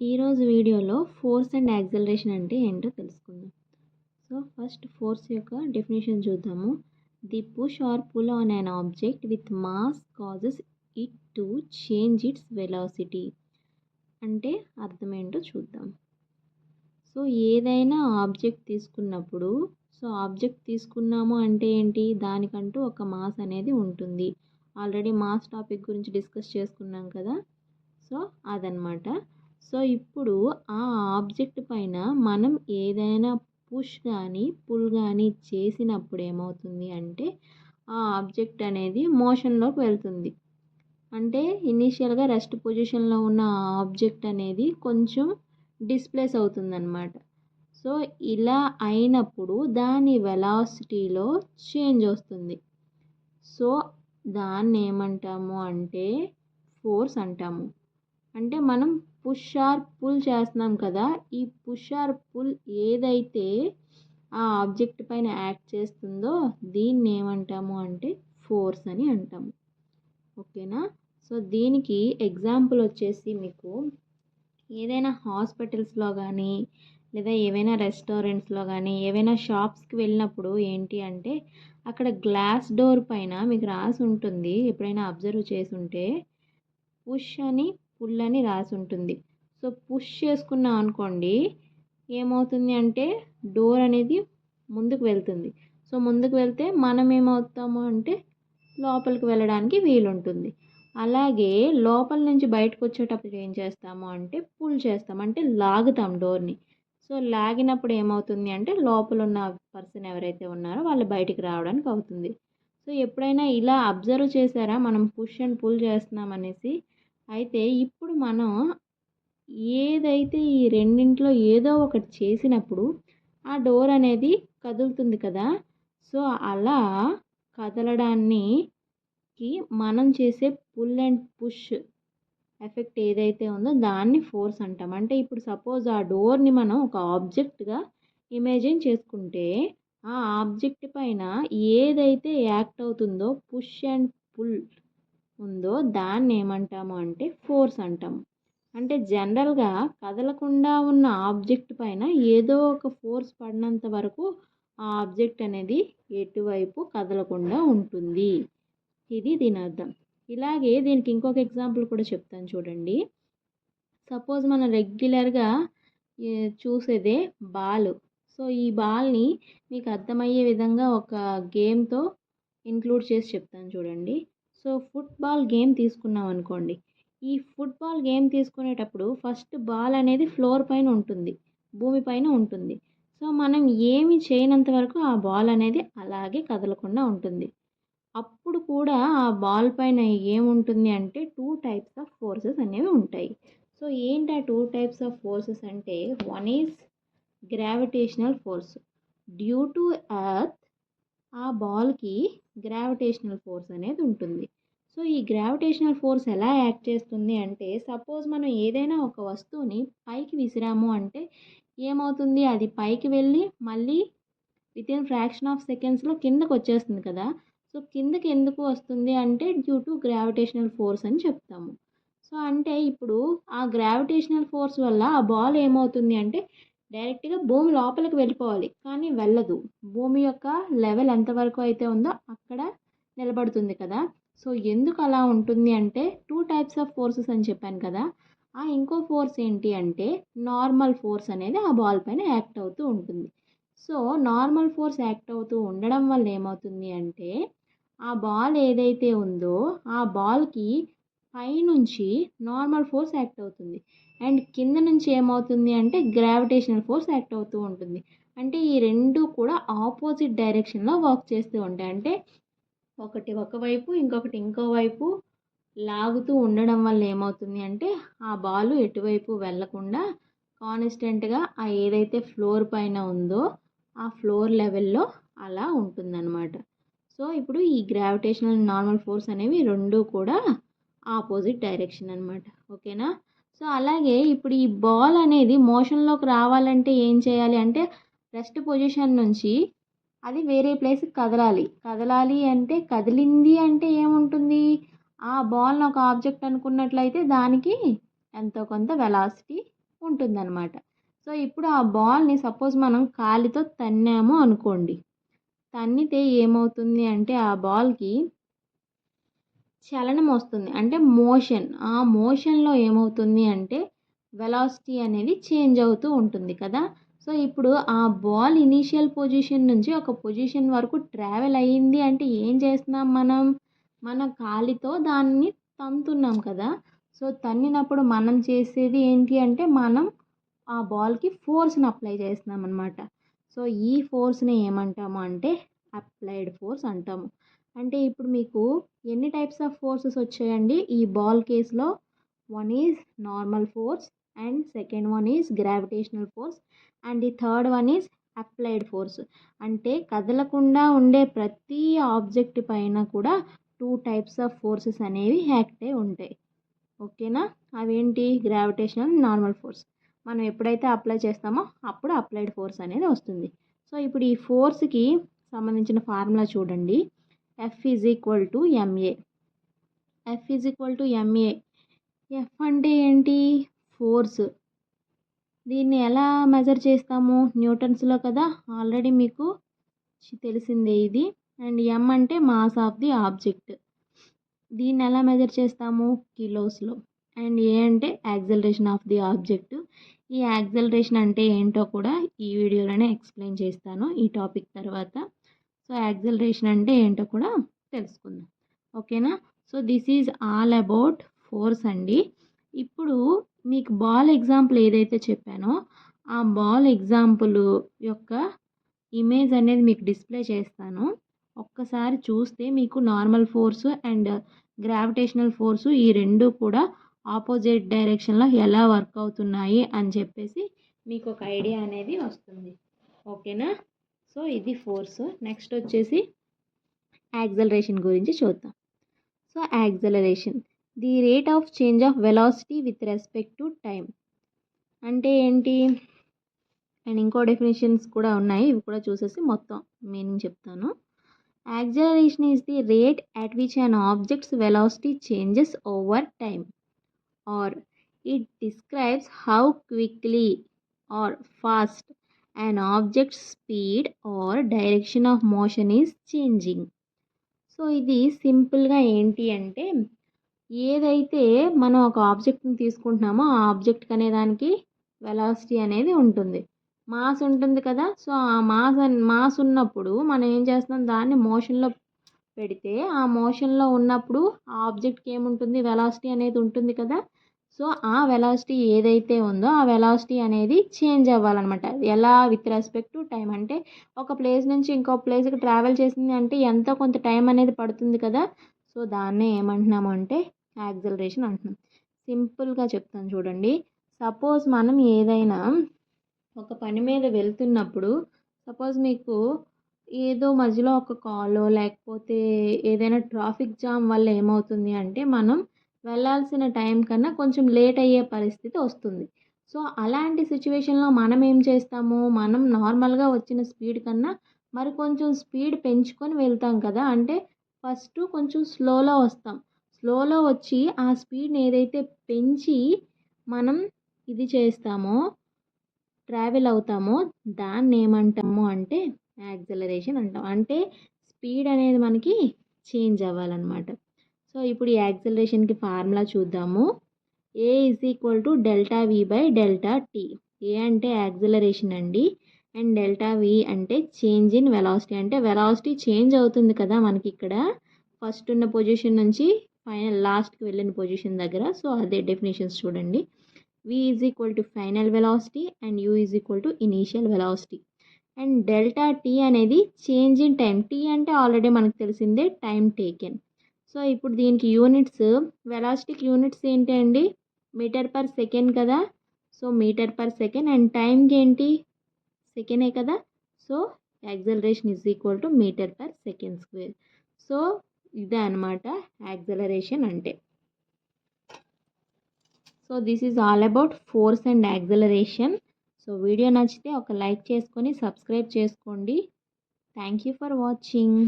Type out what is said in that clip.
ఈరోజు వీడియోలో force and acceleration అంటే ఏంటో తెలుసుకుందాం. సో ఫస్ట్ ఫోర్స్ యొక్క డెఫినేషన్ చూద్దాము. The push or pull on an object with mass causes it to change its velocity అంటే అర్థం ఏంటో చూద్దాం. సో ఏదైనా ఆబ్జెక్ట్ తీసుకున్నప్పుడు సో ఆబ్జెక్ట్ తీసుకున్నాము అంటే ఏంటి? దానికంటూ ఒక మాస్ అనేది ఉంటుంది. ఆల్రెడీ మాస్ టాపిక్ గురించి డిస్కస్ చేసుకున్నాం కదా? సో అదనమాట సో ఇప్పుడు ఆ ఆబ్జెక్ట్ పైన మనం ఏదైనా పుష్ కానీ పుల్ కానీ చేసినప్పుడు ఏమవుతుంది అంటే ఆ ఆబ్జెక్ట్ అనేది మోషన్లోకి వెళ్తుంది. అంటే ఇనీషియల్గా రెస్ట్ పొజిషన్లో ఉన్న ఆబ్జెక్ట్ అనేది కొంచెం డిస్ప్లేస్ అవుతుందన్నమాట. సో ఇలా అయినప్పుడు దాని వెలాసిటీలో చేంజ్ వస్తుంది. సో దాన్ని ఏమంటాము అంటే ఫోర్స్ అంటాము. అంటే మనం పుష్ ఆర్ పుల్ చేస్తున్నాం కదా ఈ పుష్ ఆర్ పుల్ ఏదైతే ఆ ఆబ్జెక్ట్ పైన యాక్ట్ చేస్తుందో దీన్ని ఏమంటాము అంటే ఫోర్స్ అని అంటాము. ఓకేనా సో దీనికి ఎగ్జాంపుల్ వచ్చేసి మీకు ఏదైనా హాస్పిటల్స్లో కానీ లేదా ఏవైనా రెస్టారెంట్స్లో కానీ ఏవైనా షాప్స్కి వెళ్ళినప్పుడు ఏంటి అంటే అక్కడ గ్లాస్ డోర్ పైన మీకు రాసి ఉంటుంది ఎప్పుడైనా అబ్జర్వ్ చేసి ఉంటే పుష్ అని పుల్ అని రాసి ఉంటుంది సో పుష్ చేసుకున్నాం అనుకోండి ఏమవుతుంది అంటే డోర్ అనేది ముందుకు వెళ్తుంది. సో ముందుకు వెళ్తే మనం ఏమవుతాము అంటే లోపలికి వెళ్ళడానికి వీలుంటుంది. అలాగే లోపల నుంచి బయటకు వచ్చేటప్పుడు ఏం చేస్తాము అంటే పుల్ చేస్తాం అంటే లాగుతాం డోర్ని. సో లాగినప్పుడు ఏమవుతుంది అంటే లోపల ఉన్న పర్సన్ ఎవరైతే ఉన్నారో వాళ్ళు బయటికి రావడానికి అవుతుంది. సో ఎప్పుడైనా ఇలా అబ్జర్వ్ చేశారా? మనం పుష్ అండ్ పుల్ చేస్తున్నాం అనేసి అయితే ఇప్పుడు మనం ఏదైతే ఈ రెండింటిలో ఏదో ఒకటి చేసినప్పుడు ఆ డోర్ అనేది కదులుతుంది కదా! సో అలా కదలడాన్నికి మనం చేసే పుల్ అండ్ పుష్ ఎఫెక్ట్ ఏదైతే ఉందో దాన్ని ఫోర్స్ అంటాం. అంటే ఇప్పుడు సపోజ్ ఆ డోర్ని మనం ఒక ఆబ్జెక్ట్గా ఇమేజిన్ చేసుకుంటే ఆ ఆబ్జెక్ట్ పైన ఏదైతే యాక్ట్ అవుతుందో పుష్ అండ్ పుల్ ఉందో దాన్ని ఏమంటాము అంటే ఫోర్స్ అంటాము. అంటే జనరల్గా కదలకుండా ఉన్న ఆబ్జెక్ట్ పైన ఏదో ఒక ఫోర్స్ పడినంత వరకు ఆ ఆబ్జెక్ట్ అనేది ఎటువైపు కదలకుండా ఉంటుంది. ఇది దీని అర్థం. ఇలాగే దీనికి ఇంకొక ఎగ్జాంపుల్ కూడా చెప్తాను చూడండి. సపోజ్ మనం రెగ్యులర్గా చూసేదే బాల్. సో ఈ బాల్ని మీకు అర్థమయ్యే విధంగా ఒక గేమ్తో ఇంక్లూడ్ చేసి చెప్తాను చూడండి. సో ఫుట్బాల్ గేమ్ తీసుకున్నాం అనుకోండి. ఈ ఫుట్బాల్ గేమ్ తీసుకునేటప్పుడు ఫస్ట్ బాల్ అనేది ఫ్లోర్ పైన ఉంటుంది. భూమి పైన ఉంటుంది. సో మనం ఏమి చేయనంత వరకు ఆ బాల్ అనేది అలాగే కదలకుండా ఉంటుంది. అప్పుడు కూడా ఆ బాల్ పైన ఏముంటుంది అంటే టూ టైప్స్ ఆఫ్ ఫోర్సెస్ అనేవి ఉంటాయి. సో ఏంటి ఆ టూ టైప్స్ ఆఫ్ ఫోర్సెస్ అంటే one is gravitational force. Due to earth ఆ బాల్కి గ్రావిటేషనల్ ఫోర్స్ అనేది ఉంటుంది. సో ఈ గ్రావిటేషనల్ ఫోర్స్ ఎలా యాక్ట్ చేస్తుంది అంటే సపోజ్ మనం ఏదైనా ఒక వస్తువుని పైకి విసిరాము అంటే ఏమవుతుంది? అది పైకి వెళ్ళి మళ్ళీ విత్ ఇన్ ఫ్రాక్షన్ ఆఫ్ సెకండ్స్లో కిందకు వచ్చేస్తుంది కదా! సో కిందకి ఎందుకు వస్తుంది అంటే డ్యూ టు గ్రావిటేషనల్ ఫోర్స్ అని చెప్తాము. సో అంటే ఇప్పుడు ఆ గ్రావిటేషనల్ ఫోర్స్ వల్ల ఆ బాల్ ఏమవుతుంది అంటే డైరెక్ట్గా భూమి లోపలికి వెళ్ళిపోవాలి. కానీ వెళ్ళదు. భూమి యొక్క లెవెల్ ఎంతవరకు అయితే ఉందో అక్కడ నిలబడుతుంది కదా. సో ఎందుకు అలా ఉంటుంది అంటే టూ టైప్స్ ఆఫ్ ఫోర్సెస్ అని చెప్పాను కదా. ఆ ఇంకో ఫోర్స్ ఏంటి అంటే నార్మల్ ఫోర్స్ అనేది ఆ బాల్ పైన యాక్ట్ అవుతూ ఉంటుంది. సో నార్మల్ ఫోర్స్ యాక్ట్ అవుతూ ఉండడం వల్ల ఏమవుతుంది అంటే ఆ బాల్ ఏదైతే ఉందో ఆ బాల్కి పైనుంచి నార్మల్ ఫోర్స్ యాక్ట్ అవుతుంది. అండ్ కింద నుంచి ఏమవుతుంది అంటే గ్రావిటేషనల్ ఫోర్స్ యాక్ట్ అవుతూ ఉంటుంది. అంటే ఈ రెండు కూడా ఆపోజిట్ డైరెక్షన్లో వర్క్ చేస్తూ ఉంటాయి. అంటే ఒకటి ఒకవైపు ఇంకొకటి ఇంకోవైపు లాగుతూ ఉండడం వల్ల ఏమవుతుంది అంటే ఆ బాల్ ఎటువైపు వెళ్ళకుండా కాన్స్టెంట్గా ఆ ఏదైతే ఫ్లోర్ పైన ఉందో ఆ ఫ్లోర్ లెవెల్లో అలా ఉంటుందన్నమాట. సో ఇప్పుడు ఈ గ్రావిటేషనల్ నార్మల్ ఫోర్స్ అనేవి రెండు కూడా ఆపోజిట్ డైరెక్షన్ అనమాట ఓకేనా? సో అలాగే ఇప్పుడు ఈ బాల్ అనేది మోషన్లోకి రావాలంటే ఏం చేయాలి అంటే రెస్ట్ పొజిషన్ నుంచి అది వేరే ప్లేస్కి కదలాలి. కదలాలి అంటే కదిలింది అంటే ఏముంటుంది? ఆ బాల్ని ఒక ఆబ్జెక్ట్ అనుకున్నట్లయితే దానికి ఎంతో కొంత వెలాసిటీ ఉంటుందన్నమాట. సో ఇప్పుడు ఆ బాల్ని సపోజ్ మనం కాలితో తన్నాము అనుకోండి. తన్నితే ఏమవుతుంది అంటే ఆ బాల్కి చలనం వస్తుంది అంటే మోషన్. ఆ మోషన్లో ఏమవుతుంది అంటే వెలాసిటీ అనేది చేంజ్ అవుతూ ఉంటుంది కదా. సో ఇప్పుడు ఆ బాల్ ఇనీషియల్ పొజిషన్ నుంచి ఒక పొజిషన్ వరకు ట్రావెల్ అయ్యింది అంటే ఏం చేస్తున్నాం మనం? మన కాలితో దాన్ని తంతున్నాం కదా. సో తన్నినప్పుడు మనం చేసేది ఏంటి అంటే మనం ఆ బాల్కి ఫోర్స్ని అప్లై చేస్తున్నాం అనమాట సో ఈ ఫోర్స్ని ఏమంటాము అంటే అప్లైడ్ ఫోర్స్ అంటాము. అంటే ఇప్పుడు మీకు ఎన్ని టైప్స్ ఆఫ్ ఫోర్సెస్ వచ్చాయండి? ఈ బాల్ కేసులో one is normal force and second one is gravitational force and the third one is applied force అంటే కదలకుండా ఉండే ప్రతి ఆబ్జెక్ట్ పైన కూడా టూ టైప్స్ ఆఫ్ ఫోర్సెస్ అనేవి యాక్ట్ అయి ఉంటాయి. ఓకేనా అవేంటి? గ్రావిటేషనల్ నార్మల్ ఫోర్స్ మనం ఎప్పుడైతే అప్లై చేస్తామో అప్పుడు అప్లైడ్ ఫోర్స్ అనేది వస్తుంది. సో ఇప్పుడు ఈ ఫోర్స్కి సంబంధించిన ఫార్ములా చూడండి. F is equal to M A F is equal to M A F అంటే ఏంటి? ఫోర్స్ దీన్ని ఎలా మెజర్ చేస్తాము? న్యూటన్స్లో కదా? ఆల్రెడీ మీకు తెలిసిందే ఇది. అండ్ ఎం అంటే మాస్ ఆఫ్ ది ఆబ్జెక్ట్ దీన్ని ఎలా మెజర్ చేస్తాము? కిలోస్లో అండ్ ఏ అంటే యాక్సలరేషన్ ఆఫ్ ది ఆబ్జెక్ట్ ఈ యాక్సలరేషన్ అంటే ఏంటో కూడా ఈ వీడియోలోనే ఎక్స్ప్లెయిన్ చేస్తాను ఈ టాపిక్ తర్వాత. సో యాక్సిలరేషన్ అంటే ఏంటో కూడా తెలుసుకుందాం. ఓకేనా? So this is all about force అండి. ఇప్పుడు మీకు బాల్ ఎగ్జాంపుల్ ఏదైతే చెప్పానో ఆ బాల్ ఎగ్జాంపుల్ యొక్క ఇమేజ్ అనేది మీకు డిస్ప్లే చేస్తాను. ఒక్కసారి చూస్తే మీకు normal force and gravitational force ఈ రెండు కూడా ఆపోజిట్ డైరెక్షన్లో ఎలా వర్క్ అవుతున్నాయి అని చెప్పేసి మీకు ఒక ఐడియా అనేది వస్తుంది. ఓకేనా? సో ఇది ఫోర్స్. నెక్స్ట్ వచ్చేసి యాక్సలరేషన్ గురించి చూద్దాం. So acceleration the rate of change of velocity with respect to time అంటే ఏంటి? అండ్ ఇంకో డెఫినేషన్స్ కూడా ఉన్నాయి ఇవి కూడా చూసేసి మొత్తం మీనింగ్ చెప్తాను. Acceleration is the rate at which an object's velocity changes over time or it describes how quickly or fast an object's speed or direction of motion is changing. So ఇది సింపుల్గా ఏంటి అంటే ఏదైతే మనం ఒక ఆబ్జెక్ట్ని తీసుకుంటున్నామో ఆ ఆబ్జెక్ట్ అనే దానికి వెలాసిటీ అనేది ఉంటుంది. మాస్ ఉంటుంది కదా సో ఆ మాస్ మాస్ ఉన్నప్పుడు మనం ఏం చేస్తున్నాం? దాన్ని మోషన్లో పెడితే ఆ మోషన్లో ఉన్నప్పుడు ఆ ఆబ్జెక్ట్కి ఏముంటుంది? వెలాసిటీ అనేది ఉంటుంది కదా సో ఆ వెలాసిటీ ఏదైతే ఉందో ఆ వెలాసిటీ అనేది చేంజ్ అవ్వాలన్నమాట. ఎలా? విత్ రెస్పెక్ట్ టు టైం అంటే ఒక ప్లేస్ నుంచి ఇంకో ప్లేస్కి ట్రావెల్ చేసింది అంటే ఎంతో కొంత టైం అనేది పడుతుంది కదా? సో దాన్నే ఏమంటున్నాము అంటే యాక్సలరేషన్ అంటున్నాం. సింపుల్గా చెప్తాను చూడండి. సపోజ్ మనం ఏదైనా ఒక పని మీద వెళ్తున్నప్పుడు సపోజ్ మీకు ఏదో మధ్యలో ఒక కాలో లేకపోతే ఏదైనా ట్రాఫిక్ జామ్ వల్ల ఏమవుతుంది అంటే మనం వెళ్ళాల్సిన టైం కన్నా కొంచెం లేట్ అయ్యే పరిస్థితి వస్తుంది. సో అలాంటి సిచ్యువేషన్లో మనం ఏం చేస్తాము? మనం నార్మల్గా వచ్చిన స్పీడ్ కన్నా మరి కొంచెం స్పీడ్ పెంచుకొని వెళ్తాం కదా! అంటే ఫస్ట్ కొంచెం స్లోలో వస్తాం. స్లోలో వచ్చి ఆ స్పీడ్ని ఏదైతే పెంచి మనం ఇది చేస్తామో ట్రావెల్ అవుతామో దాన్ని ఏమంటాము అంటే యాక్సలరేషన్ అంటాం. అంటే స్పీడ్ అనేది మనకి చేంజ్ అవ్వాలన్నమాట. సో ఇప్పుడు ఈ యాక్సలరేషన్కి ఫార్ములా చూద్దాము. A is equal to delta V by delta T A అంటే యాక్సలరేషన్ అండి. అండ్ డెల్టా వి అంటే చేంజ్ ఇన్ వెలాసిటీ. అంటే వెలాసిటీ చేంజ్ అవుతుంది కదా మనకి ఇక్కడ. ఫస్ట్ ఉన్న పొజిషన్ నుంచి ఫైనల్ లాస్ట్కి వెళ్ళిన పొజిషన్ దగ్గర. సో అదే డెఫినేషన్స్ చూడండి. V is equal to final velocity and U is equal to initial velocity and delta T అనేది చేంజ్ ఇన్ టైం. టీ అంటే ఆల్రెడీ మనకు తెలిసిందే టైం టేకెన్ సో ఇప్పుడు దీనికి యూనిట్స్ వెలాసిటీకి యూనిట్స్ ఏంటి అండి? మీటర్ పర్ సెకండ్ కదా? So metre per second and టైంకి ఏంటి? సెకండే కదా? So acceleration is equal to metre per second square. So ఇదే అనమాట యాక్సలరేషన్ అంటే. So this is all about force and acceleration. So video నచ్చితే ఒక లైక్ చేసుకొని సబ్స్క్రైబ్ చేసుకోండి. Thank you for watching.